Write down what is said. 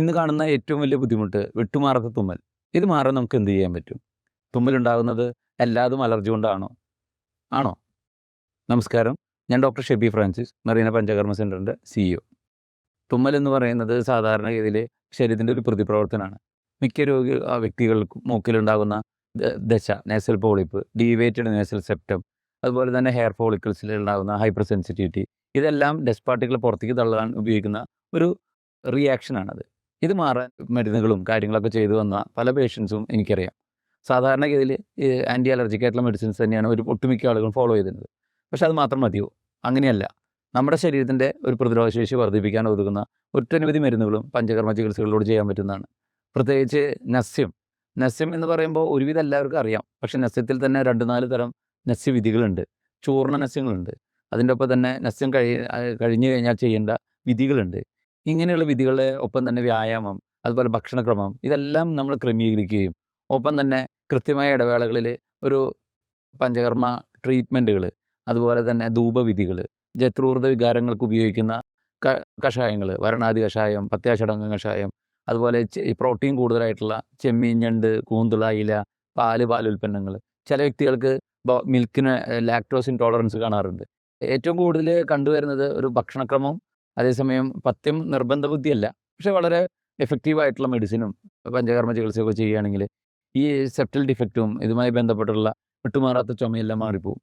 ഇന്ന് കാണുന്ന ഏറ്റവും വലിയ ബുദ്ധിമുട്ട് വിട്ടുമാറാത്ത തുമ്മൽ. ഇത് മാറാൻ നമുക്ക് എന്ത് ചെയ്യാൻ പറ്റും? തുമ്മലുണ്ടാകുന്നത് എല്ലാതും അലർജി കൊണ്ടാണോ? ആണോ? നമസ്കാരം. ഞാൻ ഡോക്ടർ ഷെബി ഫ്രാൻസിസ് മറീന പഞ്ചകർമ്മ സെന്ററിന്റെ സിഇഒ തുമ്മൽ എന്ന് പറയുന്നത് സാധാരണഗതിയിൽ ശരീരത്തിന്റെ ഒരു പ്രതിപ്രവർത്തനമാണ്. മിക്ക രോഗി വ്യക്തികൾക്കും മൂക്കിലുണ്ടാകുന്ന ദശ nasal polyp deviated nasal septum അതുപോലെ തന്നെ ഹെയർ ഫോളിക്കിൾസിൽ ഉണ്ടാകുന്ന ഹൈപ്പർ സെൻസിറ്റിവിറ്റി ഇതെല്ലാം ഡസ്റ്റ് പാർട്ടിക്കിൾ പുറത്തേക്ക് തള്ളാൻ ഉപയോഗിക്കുന്ന ഒരു റിയാക്ഷനാണത് ഇത് മാറാൻ മരുന്നുകളും കാര്യങ്ങളൊക്കെ ചെയ്തു വന്ന പല പേഷ്യൻസും എനിക്കറിയാം. സാധാരണഗതിയിൽ ആന്റി അലർജിക് ആയിട്ടുള്ള മെഡിസിൻസ് തന്നെയാണ് ഒരു ഒട്ടുമിക്ക ആളുകളും ഫോളോ ചെയ്തിരുന്നത് പക്ഷെ അത് മാത്രം മതിയോ? അങ്ങനെയല്ല. നമ്മുടെ ശരീരത്തിന്റെ ഒരു പ്രതിരോധശേഷി വർദ്ധിപ്പിക്കാൻ ഒതുങ്ങുന്ന ഒട്ടനവധി മരുന്നുകളും പഞ്ചകർമ്മ ചികിത്സകളിലൂടെ ചെയ്യാൻ പറ്റുന്നതാണ്. പ്രത്യേകിച്ച് നസ്യം. നസ്യം എന്ന് പറയുമ്പോൾ ഒരുവിധം എല്ലാവർക്കും അറിയാം. പക്ഷെ നസ്യത്തിൽ തന്നെ രണ്ട് നാല് തരം നസ്യവിധികളുണ്ട്. ചൂർണ നസ്യങ്ങളുണ്ട്. അതിന്റെ ഒപ്പം തന്നെ നസ്യം കഴി കഴിഞ്ഞു കഴിഞ്ഞാൽ ചെയ്യേണ്ട വിധികളുണ്ട്. ഇങ്ങനെയുള്ള വിധികളെ ഒപ്പം തന്നെ വ്യായാമം അതുപോലെ ഭക്ഷണക്രമം ഇതെല്ലാം നമ്മൾ ക്രമീകരിക്കുകയും ഒപ്പം തന്നെ കൃത്യമായ ഇടവേളകളിൽ ഒരു പഞ്ചകർമ്മ ട്രീറ്റ്മെന്റുകൾ അതുപോലെ തന്നെ ധൂപവിധികൾ ജത്രൂർദ്ധ വികാരങ്ങൾക്ക് ഉപയോഗിക്കുന്ന ക കഷായങ്ങൾ വരണാദി കഷായം പത്യാഷടങ്ക കഷായം അതുപോലെ പ്രോട്ടീൻ കൂടുതലായിട്ടുള്ള ചെമ്മീൻ ഞണ്ട് കൂന്തുള ഇല പാൽ പാലുൽപ്പന്നങ്ങൾ ചില വ്യക്തികൾക്ക് മിൽക്കിന് ലാക്ടോസ് ഇൻടോളറൻസ് കാണാറുണ്ട്. ഏറ്റവും കൂടുതൽ കണ്ടുവരുന്നത് ഒരു ഭക്ഷണക്രമവും അതേസമയം പത്യം നിർബന്ധ ബുദ്ധിയല്ല പക്ഷെ വളരെ എഫക്റ്റീവായിട്ടുള്ള മെഡിസിനും പഞ്ചകർമ്മ ചികിത്സയൊക്കെ ചെയ്യുകയാണെങ്കിൽ ഈ സെപ്റ്റൽ ഡിഫക്റ്റും ഇതുമായി ബന്ധപ്പെട്ടുള്ള വിട്ടുമാറാത്ത ചുമയെല്ലാം മാറിപ്പോവും.